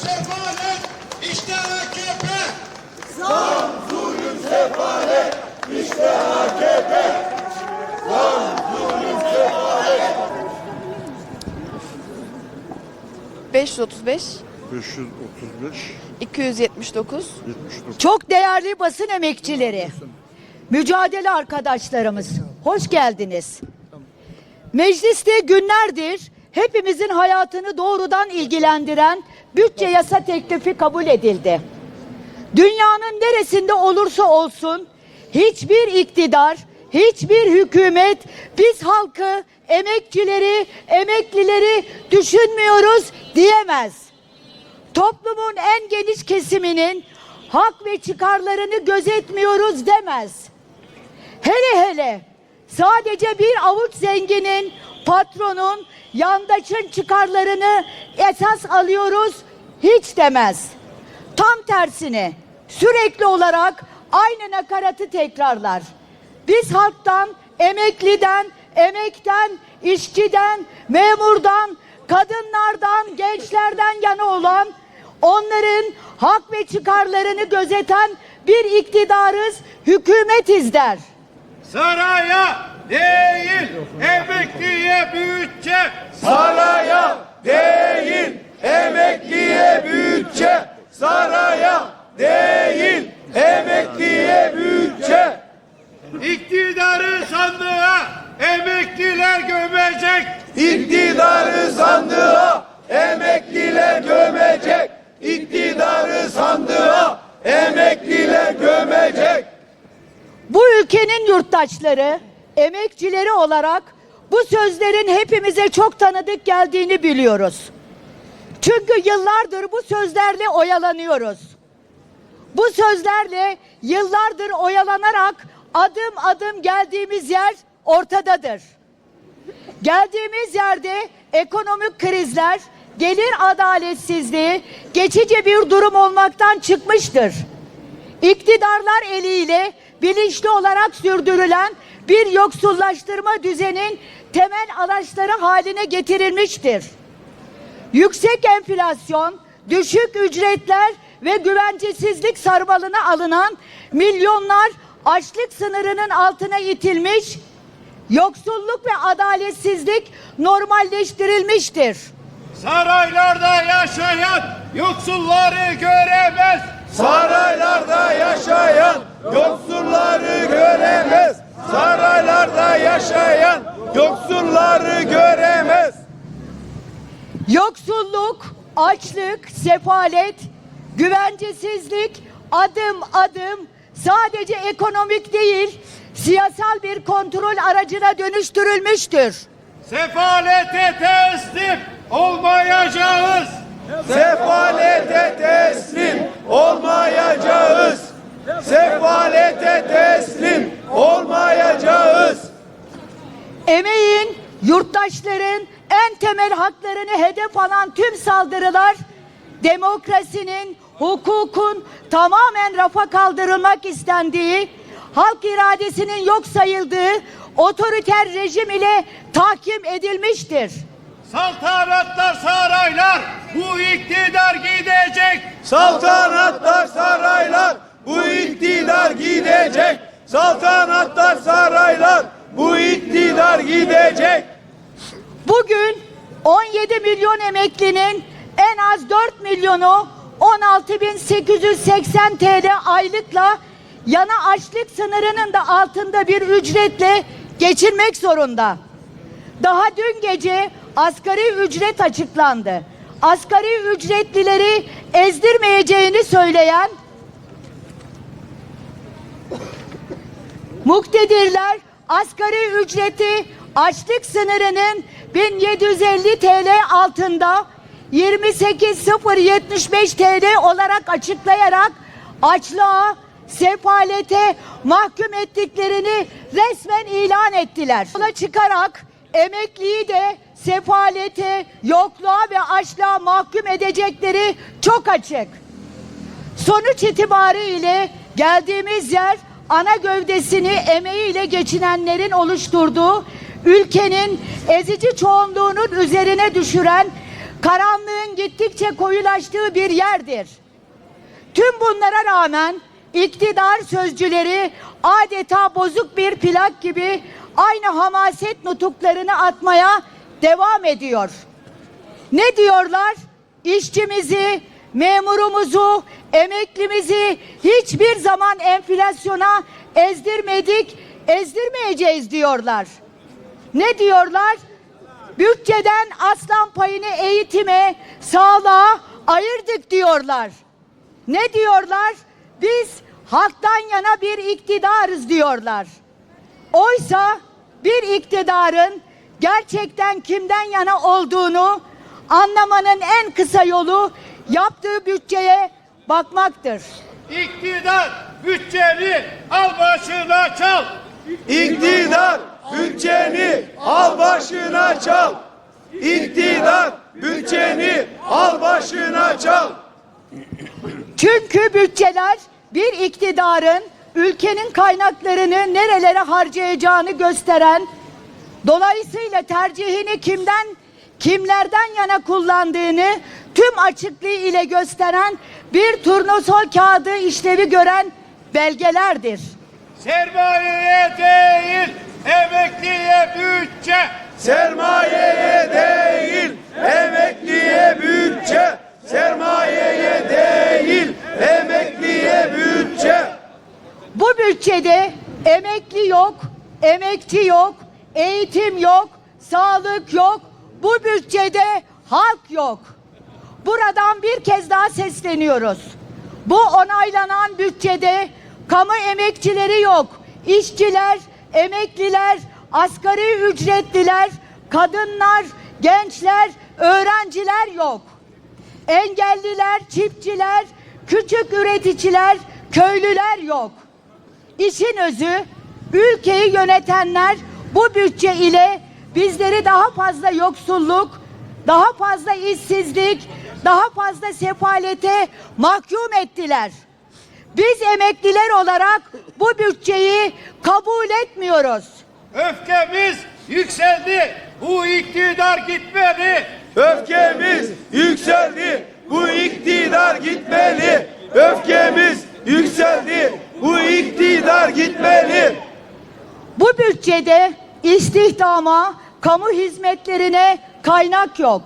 sefalet, işte AKP. Beş yüz otuz beş, 535 iki yüz yetmiş dokuz. 79. Çok değerli basın emekçileri, mücadele arkadaşlarımız, hoş geldiniz. Mecliste günlerdir hepimizin hayatını doğrudan ilgilendiren bütçe yasa teklifi kabul edildi. Dünyanın neresinde olursa olsun hiçbir iktidar, hiçbir hükümet biz halkı, emekçileri, emeklileri düşünmüyoruz diyemez toplumun en geniş kesiminin hak ve çıkarlarını gözetmiyoruz demez. Hele hele sadece bir avuç zenginin, patronun, yandaşın çıkarlarını esas alıyoruz hiç demez. Tam tersine sürekli olarak aynı nakaratı tekrarlar. Biz halktan, emekliden, emekten, işçiden, memurdan, kadınlardan, gençlerden yana olan, onların hak ve çıkarlarını gözeten bir iktidarız, hükümetiz der. Saraya değil, emekliye bütçe. Saraya değil emekliye bütçe Saraya değil emekliye bütçe İktidarı sandığa emekliler gömecek. İktidarı sandığa emekliler gömecek İktidarı sandığa emekliler gömecek Bu ülkenin yurttaşları, emekçileri olarak bu sözlerin hepimize çok tanıdık geldiğini biliyoruz. Çünkü yıllardır bu sözlerle oyalanıyoruz. Bu sözlerle yıllardır oyalanarak adım adım geldiğimiz yer ortadadır. Geldiğimiz yerde ekonomik krizler, gelir adaletsizliği geçici bir durum olmaktan çıkmıştır. İktidarlar eliyle bilinçli olarak sürdürülen bir yoksullaştırma düzenin temel araçları haline getirilmiştir. Yüksek enflasyon, düşük ücretler ve güvencesizlik sarmalına alınan milyonlar açlık sınırının altına itilmiş, yoksulluk ve adaletsizlik normalleştirilmiştir. Saraylarda yaşayan yoksulları göremez. Saraylarda yaşayan yoksulları göremez Saraylarda yaşayan yoksulları göremez Yoksulluk, açlık, sefalet, güvencesizlik adım adım sadece ekonomik değil, siyasal bir kontrol aracına dönüştürülmüştür. Sefalete teslim olmayacağız. Sefalete teslim olmayacağız Sefalete teslim olmayacağız Emeğin, yurttaşların en temel haklarını hedef alan tüm saldırılar demokrasinin, hukukun tamamen rafa kaldırılmak istendiği, halk iradesinin yok sayıldığı otoriter rejim ile tahkim edilmiştir. Saltanatlar saraylar bu iktidar gidecek. Saltanatlar saraylar bu iktidar gidecek Saltanatlar saraylar bu iktidar gidecek Bugün 17 milyon emeklinin en az 4 milyonu 16.880 TL aylıkla yana açlık sınırının da altında bir ücretle geçirmek zorunda. Daha dün gece asgari ücret açıklandı. Asgari ücretlileri ezdirmeyeceğini söyleyen Muktedirler asgari ücreti açlık sınırının 1750 TL altında 28.075 TL olarak açıklayarak açlığa, sefalete mahkum ettiklerini resmen ilan ettiler. Yola çıkarak emekliyi de sefalete, yokluğa ve açlığa mahkum edecekleri çok açık. Sonuç itibariyle geldiğimiz yer ana gövdesini emeğiyle geçinenlerin oluşturduğu ülkenin ezici çoğunluğunun üzerine düşüren karanlığın gittikçe koyulaştığı bir yerdir. Tüm bunlara rağmen iktidar sözcüleri adeta bozuk bir plak gibi aynı hamaset nutuklarını atmaya devam ediyor. Ne diyorlar? İşçimizi, memurumuzu, emeklimizi hiçbir zaman enflasyona ezdirmedik, ezdirmeyeceğiz diyorlar. Ne diyorlar? Bütçeden aslan payını eğitime, sağlığa ayırdık diyorlar. Ne diyorlar? Biz halktan yana bir iktidarız diyorlar. Oysa bir iktidarın gerçekten kimden yana olduğunu anlamanın en kısa yolu yaptığı bütçeye bakmaktır. İktidar bütçeni al başına çal. İktidar bütçeni al başına çal. İktidar bütçeni al başına çal. Çünkü bütçeler bir iktidarın ülkenin kaynaklarını nerelere harcayacağını gösteren, dolayısıyla tercihini kimden kimlerden yana kullandığını tüm açıklığı ile gösteren bir turnusol kağıdı işlevi gören belgelerdir. Sermayeye değil emekliye bütçe. Sermayeye değil, emekliye bütçe. Sermayeye değil, emekliye bütçe. Bu bütçede emekli yok, emekçi yok, eğitim yok, sağlık yok. Bu bütçede halk yok. Buradan bir kez daha sesleniyoruz. Bu onaylanan bütçede kamu emekçileri yok. İşçiler, emekliler, asgari ücretliler, kadınlar, gençler, öğrenciler yok engelliler, çiftçiler, küçük üreticiler, köylüler yok. İşin özü ülkeyi yönetenler bu bütçe ile bizleri daha fazla yoksulluk, daha fazla işsizlik, daha fazla sefalete mahkum ettiler. Biz emekliler olarak bu bütçeyi kabul etmiyoruz. Öfkemiz yükseldi. Bu iktidar gitmeli. Öfkemiz yükseldi. Bu iktidar gitmeli. Öfkemiz yükseldi. Bu iktidar gitmeli. Bu bütçede istihdama, kamu hizmetlerine kaynak yok.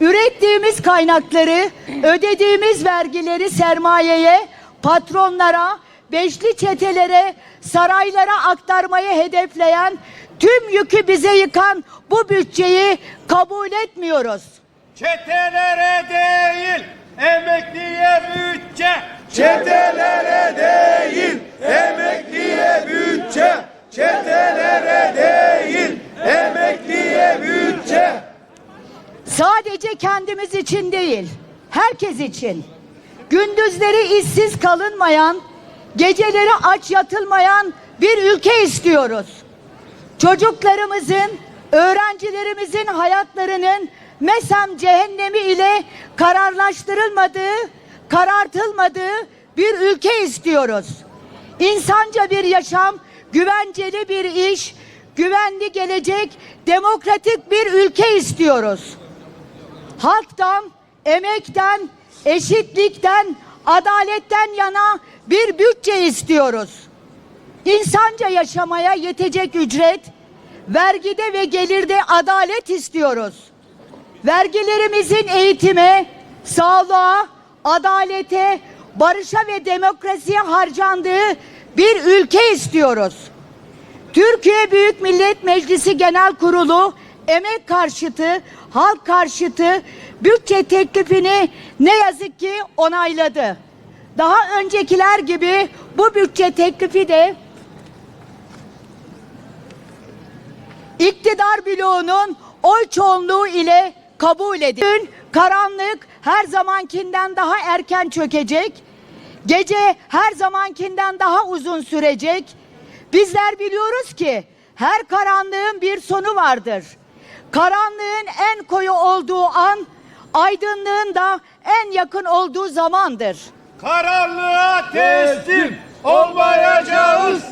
Ürettiğimiz kaynakları, ödediğimiz vergileri sermayeye, patronlara, beşli çetelere, saraylara aktarmayı hedefleyen, tüm yükü bize yıkan bu bütçeyi kabul etmiyoruz. Çetelere değil emekliye bütçe. Çetelere değil, emekliye bütçe. Çetelere değil, emekliye bütçe. Sadece kendimiz için değil, herkes için. Gündüzleri işsiz kalınmayan, geceleri aç yatılmayan bir ülke istiyoruz. Çocuklarımızın, öğrencilerimizin hayatlarının mesem cehennemi ile kararlaştırılmadığı, karartılmadığı bir ülke istiyoruz. İnsanca bir yaşam, güvenceli bir iş, güvenli gelecek, demokratik bir ülke istiyoruz. Halktan, emekten, eşitlikten, adaletten yana bir bütçe istiyoruz. İnsanca yaşamaya yetecek ücret, vergide ve gelirde adalet istiyoruz. Vergilerimizin eğitime, sağlığa, adalete, barışa ve demokrasiye harcandığı bir ülke istiyoruz. Türkiye Büyük Millet Meclisi Genel Kurulu emek karşıtı, halk karşıtı bütçe teklifini ne yazık ki onayladı. Daha öncekiler gibi bu bütçe teklifi de iktidar bloğunun oy çoğunluğu ile kabul edildi. Karanlık her zamankinden daha erken çökecek. Gece her zamankinden daha uzun sürecek. Bizler biliyoruz ki her karanlığın bir sonu vardır. Karanlığın en koyu olduğu an aydınlığın da en yakın olduğu zamandır. Karanlığa teslim olmayacağız.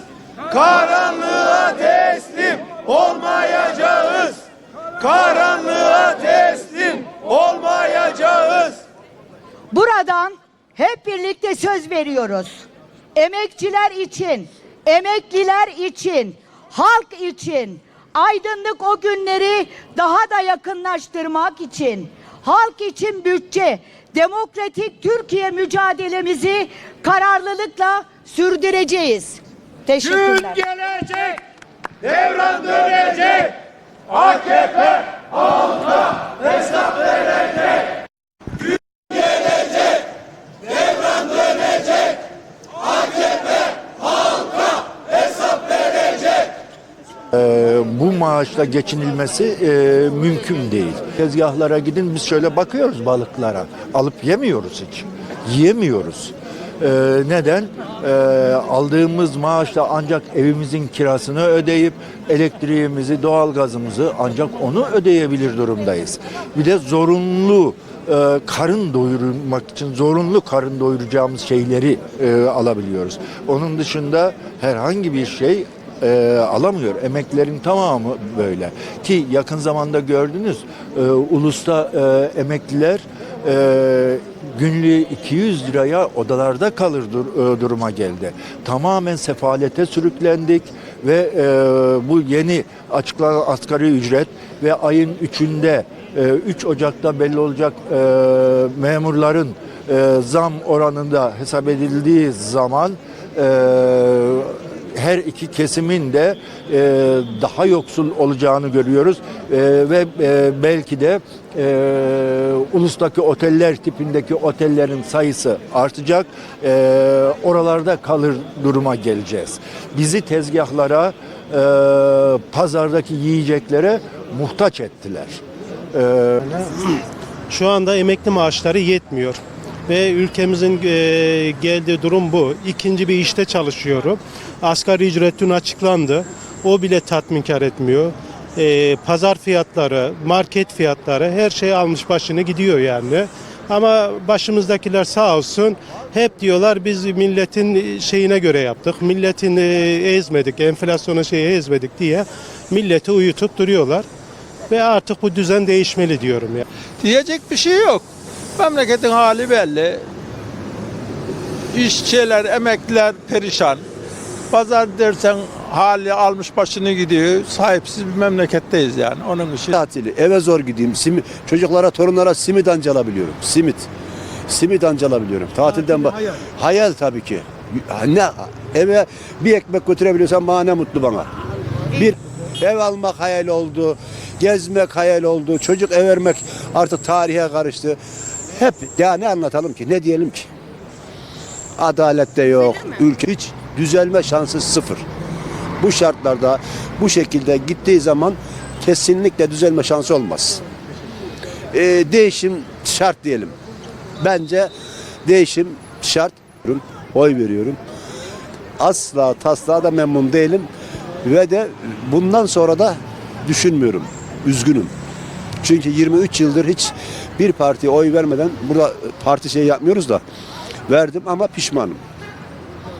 Karanlığa teslim olmayacağız. Karanlığa teslim olmayacağız. Buradan hep birlikte söz veriyoruz. Emekçiler için, emekliler için, halk için, aydınlık o günleri daha da yakınlaştırmak için, halk için bütçe, demokratik Türkiye mücadelemizi kararlılıkla sürdüreceğiz. Gün Teşekkürler. gelecek. Devran dönecek. AKP halka hesap verecek. Bu maaşla geçinilmesi e, mümkün değil. Tezgahlara gidin biz şöyle bakıyoruz balıklara. Alıp yemiyoruz hiç. Yiyemiyoruz. E, neden? E, aldığımız maaşla ancak evimizin kirasını ödeyip elektriğimizi, doğalgazımızı ancak onu ödeyebilir durumdayız. Bir de zorunlu e, karın doyurmak için zorunlu karın doyuracağımız şeyleri e, alabiliyoruz. Onun dışında herhangi bir şey e, alamıyor. Emeklerin tamamı böyle. Ki yakın zamanda gördünüz e, ulusta e, emekliler e, günlüğü 200 liraya odalarda kalır dur- e, duruma geldi. Tamamen sefalete sürüklendik ve e, bu yeni açıklanan asgari ücret ve ayın 3'ünde e, 3 Ocak'ta belli olacak e, memurların e, zam oranında hesap edildiği zaman e, her iki kesimin de e, daha yoksul olacağını görüyoruz E, ve e, belki de e, ulustaki oteller tipindeki otellerin sayısı artacak E, oralarda kalır duruma geleceğiz. Bizi tezgahlara e, pazardaki yiyeceklere muhtaç ettiler. Şu anda emekli maaşları yetmiyor. Ve ülkemizin e, geldiği durum bu. İkinci bir işte çalışıyorum. Asgari ücret dün açıklandı. O bile tatminkar etmiyor. E, pazar fiyatları, market fiyatları her şey almış başını gidiyor yani. Ama başımızdakiler sağ olsun hep diyorlar biz milletin şeyine göre yaptık. Milletin e, ezmedik, enflasyonu şeyi ezmedik diye milleti uyutup duruyorlar. Ve artık bu düzen değişmeli diyorum ya. Diyecek bir şey yok. Memleketin hali belli. İşçiler, emekliler perişan. Pazar dersen hali almış başını gidiyor. Sahipsiz bir memleketteyiz yani. Onun için tatili eve zor gideyim. Simit, çocuklara, torunlara simit anca alabiliyorum. Simit. Simit anca alabiliyorum. Tatilden bak. Hayal. tabii ki. Ne eve bir ekmek götürebiliyorsan bana ne mutlu bana. Bir ev almak hayal oldu. Gezmek hayal oldu. Çocuk ev vermek artık tarihe karıştı. Hep ya ne anlatalım ki? Ne diyelim ki? Adalet de yok. Ülke hiç düzelme şansı sıfır. Bu şartlarda bu şekilde gittiği zaman kesinlikle düzelme şansı olmaz. Ee, değişim şart diyelim. Bence değişim şart. Oy veriyorum. Asla tasla da memnun değilim. Ve de bundan sonra da düşünmüyorum. Üzgünüm. Çünkü 23 yıldır hiç bir partiye oy vermeden burada parti şey yapmıyoruz da verdim ama pişmanım.